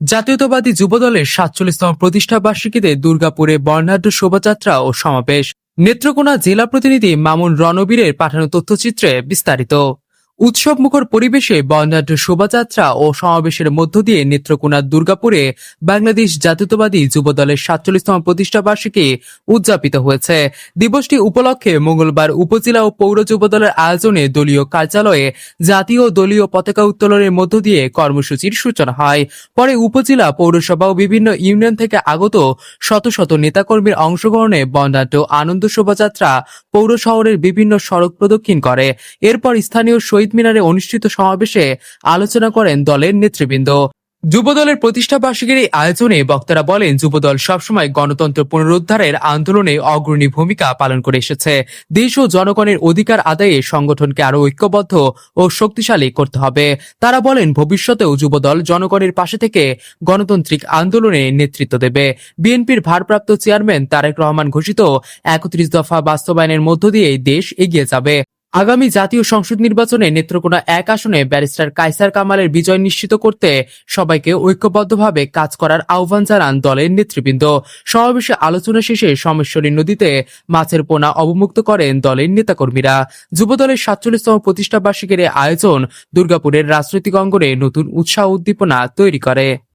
জাতীয়তাবাদী যুবদলের সাতচল্লিশতম প্রতিষ্ঠা বার্ষিকীতে দুর্গাপুরে বর্ণাঢ্য শোভাযাত্রা ও সমাবেশ। নেত্রকোনা জেলা প্রতিনিধি মামুন রণবীরের পাঠানো তথ্যচিত্রে বিস্তারিত। উৎসব মুখর পরিবেশে বর্ণাঢ্য শোভাযাত্রা ও সমাবেশের মধ্য দিয়ে নেত্রকোনার দুর্গাপুরে বাংলাদেশ জাতীয়তাবাদী যুবদলের সাতচল্লিশতম প্রতিষ্ঠা বার্ষিকী উদযাপিত হয়েছে। দিবসটি উপলক্ষে মঙ্গলবার উপজেলা ও পৌর যুবদলের আয়োজনে দলীয় কার্যালয়ে জাতীয় দলীয় পতাকা উত্তোলনের মধ্য দিয়ে কর্মসূচির সূচনা হয়। পরে উপজেলা, পৌরসভা ও বিভিন্ন ইউনিয়ন থেকে আগত শত শত নেতাকর্মীর অংশগ্রহণে বর্ণাঢ্য আনন্দ শোভাযাত্রা পৌর শহরের বিভিন্ন সড়ক প্রদক্ষিণ করে। এরপর স্থানীয় শহীদ মিনারে অনুষ্ঠিত সমাবেশে আলোচনা করেন দলের নেতৃবৃন্দ। যুবদলের প্রতিষ্ঠা বার্ষিকীর এই আয়োজনে বক্তারা বলেন, যুবদল সবসময় গণতন্ত্র পুনরুদ্ধারের আন্দোলনে অগ্রণী ভূমিকা পালন করে এসেছে। দেশ ও জনগণের অধিকার আদায়ে সংগঠনকে আরও ঐক্যবদ্ধ ও শক্তিশালী করতে হবে। তারা বলেন, ভবিষ্যতেও যুবদল জনগণের পাশে থেকে গণতান্ত্রিক আন্দোলনে নেতৃত্ব দেবে। বিএনপির ভারপ্রাপ্ত চেয়ারম্যান তারেক রহমান ঘোষিত একত্রিশ দফা বাস্তবায়নের মধ্য দিয়ে দেশ এগিয়ে যাবে। আগামী জাতীয় সংসদ নির্বাচনে নেত্রকোনা এক আসনে ব্যারিস্টার কাইসার কামালের বিজয় নিশ্চিত করতে সবাইকে ঐক্যবদ্ধভাবে কাজ করার আহ্বান জানান দলের নেতৃবৃন্দ। সমাবেশে আলোচনা শেষে সমেশ্বরী নদীতে মাছের পোনা অবমুক্ত করেন দলের নেতাকর্মীরা। যুবদলের সাতচল্লিশতম প্রতিষ্ঠা বার্ষিকীর আয়োজন দুর্গাপুরের রাজনৈতিক অঙ্গনে নতুন উৎসাহ উদ্দীপনা তৈরি করে।